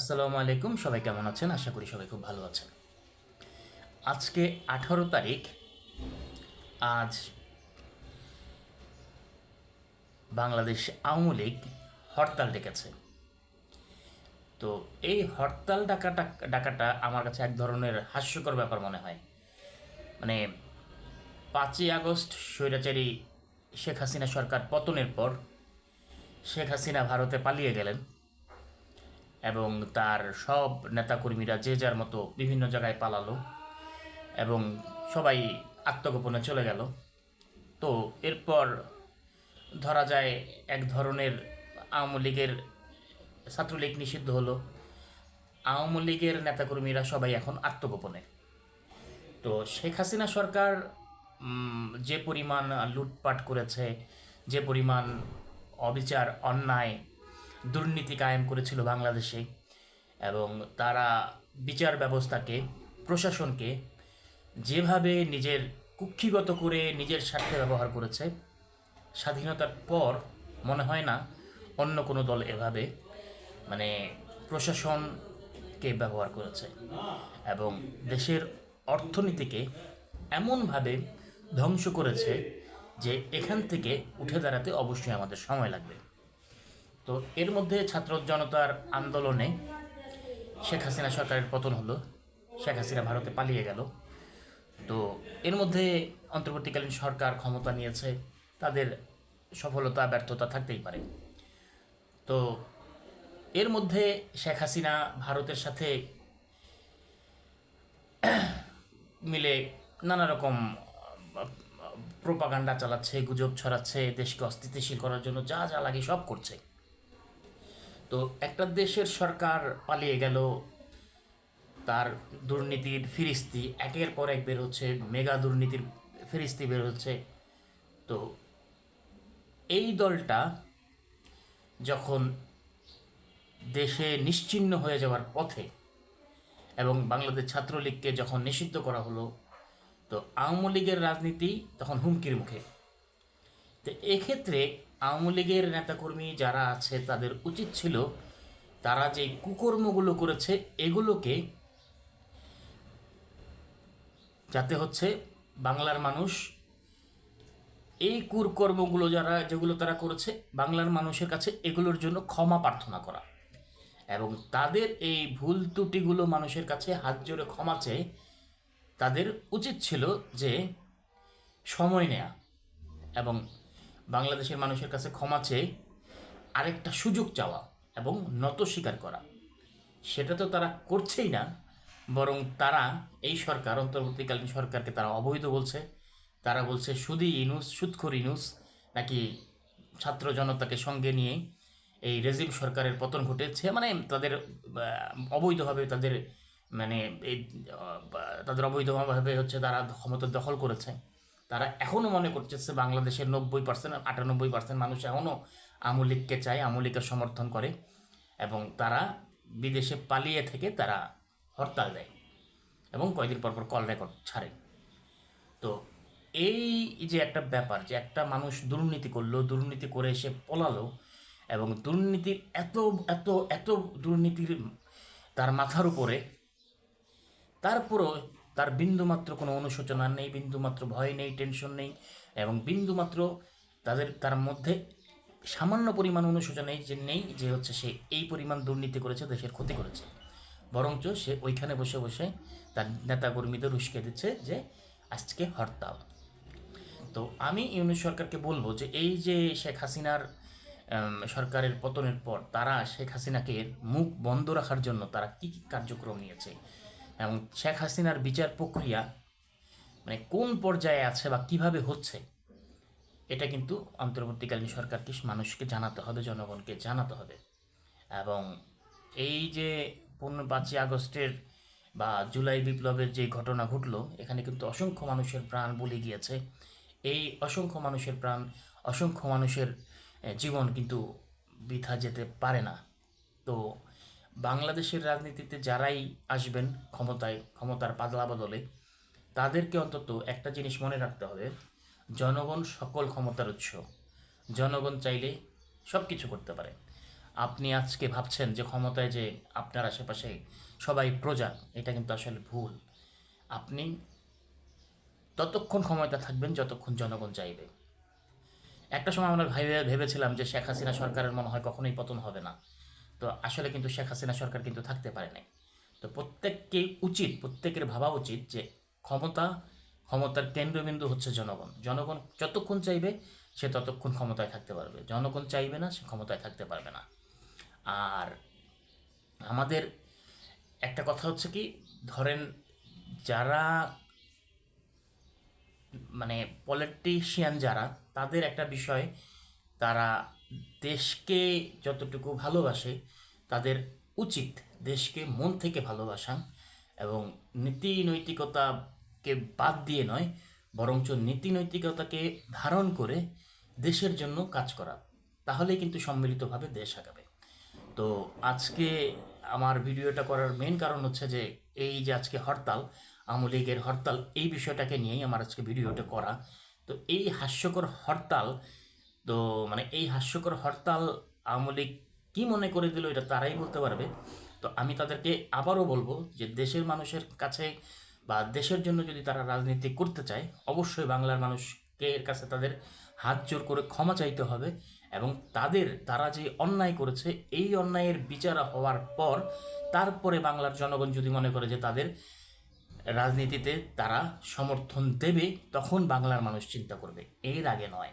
আসসালামু আলাইকুম, সবাই কেমন আছেন? আশা করি সবাই খুব ভালো আছেন। আজকে আঠারো তারিখ। আজ বাংলাদেশ আওয়ামী লীগ হরতাল ডেকেছে। তো এই হরতাল ডাকাটা ডাকাটা আমার কাছে এক ধরনের হাস্যকর ব্যাপার মনে হয়। মানে পাঁচই আগস্ট স্বৈরাচারী শেখ হাসিনা সরকার পতনের পর শেখ হাসিনা ভারতে পালিয়ে গেলেন। এবং তার সব নেতাকর্মীরা যে যার মতো বিভিন্ন জায়গায় পালালো এবং সবাই আত্মগোপনে চলে গেল। তো এরপর ধরা যায় এক ধরনের আওয়ামী লীগের ছাত্রলীগ নিষিদ্ধ হলো। আওয়ামী লীগের নেতাকর্মীরা সবাই এখন আত্মগোপনে। তো শেখ হাসিনা সরকার যে পরিমাণ লুটপাট করেছে, যে পরিমাণ অবিচার, অন্যায় দুর্নীতি কায়েম করেছিল বাংলাদেশে এবং তারা বিচার ব্যবস্থাকে, প্রশাসনকে যেভাবে নিজের কুক্ষিগত করে নিজের স্বার্থে ব্যবহার করেছে, স্বাধীনতার পর মনে হয় না অন্য কোনো দল এভাবে মানে প্রশাসনকে ব্যবহার করেছে এবং দেশের অর্থনীতিকে এমনভাবে ধ্বংস করেছে যে এখান থেকে উঠে দাঁড়াতে অবশ্যই আমাদের সময় লাগবে। তো এর মধ্যে ছাত্র জনতার আন্দোলনে শেখ হাসিনা সরকারের পতন হলো। শেখ হাসিনা ভারতে পালিয়ে গেল। তো এর মধ্যে অন্তর্বর্তীকালীন সরকার ক্ষমতা নিয়েছে, তাদের সফলতা, ব্যর্থতা থাকতেই পারে। তো এর মধ্যে শেখ হাসিনা ভারতের সাথে মিলে নানা রকম প্রোপাগান্ডা চালাচ্ছে, গুজব ছড়াচ্ছে, দেশকে অস্থিতিশীল করার জন্য যা যা লাগে সব করছে। তো একটা দেশের সরকার পালিয়ে গেল, তার দুর্নীতির ফিরিস্তি, একের পর এক বের হচ্ছে, মেগা দুর্নীতির ফিরিস্তি বের হচ্ছে। তো এই দলটা যখন দেশে নিশ্চিহ্ন হয়ে যাওয়ার পথে এবং বাংলাদেশ ছাত্রলীগকে যখন নিষিদ্ধ করা হলো, তো আওয়ামী লীগের রাজনীতি তখন হুমকির মুখে। তো এক্ষেত্রে আওয়ামী লীগের নেতাকর্মী যারা আছে, তাদের উচিত ছিল তারা যে কুকর্মগুলো করেছে, এগুলোকে যাতে হচ্ছে বাংলার মানুষ এই কুকর্মগুলো যারা, যেগুলো তারা করেছে, বাংলার মানুষের কাছে এগুলোর জন্য ক্ষমা প্রার্থনা করা এবং তাদের এই ভুল ত্রুটিগুলো মানুষের কাছে হাত জোরে ক্ষমা চেয়ে তাদের উচিত ছিল যে সময় নেয়া এবং বাংলাদেশের মানুষের কাছে ক্ষমা চেয়ে আরেকটা সুযোগ চাওয়া এবং নত স্বীকার করা। সেটা তো তারা করছেই না, বরং তারা এই সরকার, অন্তর্বর্তীকালীন সরকারকে তারা অবৈধ বলছে। তারা বলছে, সুদি ইনুস, সুৎখর ইনুস নাকি ছাত্র জনতাকে সঙ্গে নিয়ে এই রেজিম সরকারের পতন ঘটেছে? মানে তাদের অবৈধভাবে তাদের মানে এই তাদের অবৈধভাবে হচ্ছে তারা ক্ষমতা দখল করেছে। তারা এখনও মনে করতেছে বাংলাদেশের নব্বই পার্সেন্ট আটানব্বই পার্সেন্ট মানুষ এখনও আওয়ামী লীগকে চায় লীগের সমর্থন করে এবং তারা বিদেশে পালিয়ে থেকে তারা হরতাল দেয় এবং কয়েকদিন পর পর কল রেকর্ড ছাড়ে। তো এই যে একটা ব্যাপার যে একটা মানুষ দুর্নীতি করল, দুর্নীতি করে এসে পলালো এবং দুর্নীতির এত এত এত দুর্নীতির তার মাথার উপরে তারপরও তার বিন্দুমাত্র কোনো অনুশোচনা নেই, বিন্দুমাত্র ভয় নেই টেনশন নেই এবং বিন্দুমাত্র তাদের, তার মধ্যে সামান্য পরিমাণ অনুশোচনা নেই যে নেই যে হচ্ছে সে এই পরিমাণ দুর্নীতি করেছে, দেশের ক্ষতি করেছে। বরঞ্চ সে ওইখানে বসে বসে তার নেতাকর্মীদের উস্কে দিচ্ছে যে, আজকে হরতাল। তো আমি ইউনিট সরকারকে বলব যে, এই যে শেখ হাসিনার সরকারের পতনের পর তারা শেখ হাসিনাকে মুখ বন্ধ রাখার জন্য তারা কী কী কার্যক্রম নিয়েছে এবং শেখ হাসিনার বিচার প্রক্রিয়া মানে কোন পর্যায়ে আছে বা কীভাবে হচ্ছে, এটা কিন্তু অন্তর্বর্তীকালীন সরকারকে মানুষকে জানাতে হবে, জনগণকে জানাতে হবে। এবং এই যে পনেরো পাঁচই আগস্টের বা জুলাই বিপ্লবের যে ঘটনা ঘটলো, এখানে কিন্তু অসংখ্য মানুষের প্রাণ বলি গিয়েছে। এই অসংখ্য মানুষের প্রাণ, অসংখ্য মানুষের জীবন কিন্তু বৃথা যেতে পারে না। তো বাংলাদেশের রাজনীতিতে যারাই আসবেন ক্ষমতায়, ক্ষমতার পাতলা বদলে, তাদেরকে অন্তত একটা জিনিস মনে রাখতে হবে, জনগণ সকল ক্ষমতার উৎস। জনগণ চাইলে সব কিছু করতে পারে। আপনি আজকে ভাবছেন যে ক্ষমতায় যে আপনার আশেপাশে সবাই প্রজা, এটা কিন্তু আসলে ভুল। আপনি ততক্ষণ ক্ষমতা থাকবেন যতক্ষণ জনগণ চাইবে। একটা সময় আমরা ভেবে, ভেবেছিলাম যে শেখ হাসিনা সরকারের মনে হয় কখনোই পতন হবে না। তো আসলে কিন্তু শেখ হাসিনা সরকার কিন্তু থাকতে পারে নাই। তো প্রত্যেককে উচিত, প্রত্যেকের ভাবা উচিত যে ক্ষমতা, ক্ষমতার কেন্দ্রবিন্দু হচ্ছে জনগণ। জনগণ যতক্ষণ চাইবে, সে ততক্ষণ ক্ষমতায় থাকতে পারবে। জনগণ চাইবে না, সে ক্ষমতায় থাকতে পারবে না। আর আমাদের একটা কথা হচ্ছে কি, ধরেন যারা মানে পলিটিশিয়ান যারা, তাদের একটা বিষয় তারা দেশকে যতটুকু ভালোবাসে, তাদের উচিত দেশকে মন থেকে ভালোবাসা এবং নীতি নৈতিকতাকে বাদ দিয়ে নয়, বরঞ্চ নীতি নৈতিকতাকে ধারণ করে দেশের জন্য কাজ করা। তাহলেই কিন্তু সম্মিলিতভাবে দেশ আগাবে। তো আজকে আমার ভিডিওটা করার মেন কারণ হচ্ছে যে, এই যে আজকে হরতাল, আওয়ামী লীগের হরতাল, এই বিষয়টাকে নিয়েই আমার আজকে ভিডিওটা করা। তো এই হাস্যকর হরতাল তো মানে এই হাস্যকর হরতাল আওয়ামী লীগ কী মনে করে দিল এটা তারাই বলতে পারবে। তো আমি তাদেরকে আবারও বলব যে দেশের মানুষের কাছে বা দেশের জন্য যদি তারা রাজনীতি করতে চায়, অবশ্যই বাংলার মানুষকে এর কাছে তাদের হাত জোর করে ক্ষমা চাইতে হবে এবং তাদের, তারা যে অন্যায় করেছে, এই অন্যায়ের বিচার হওয়ার পর তারপরে বাংলার জনগণ যদি মনে করে যে তাদের রাজনীতিতে তারা সমর্থন দেবে, তখন বাংলার মানুষ চিন্তা করবে। এর আগে নয়।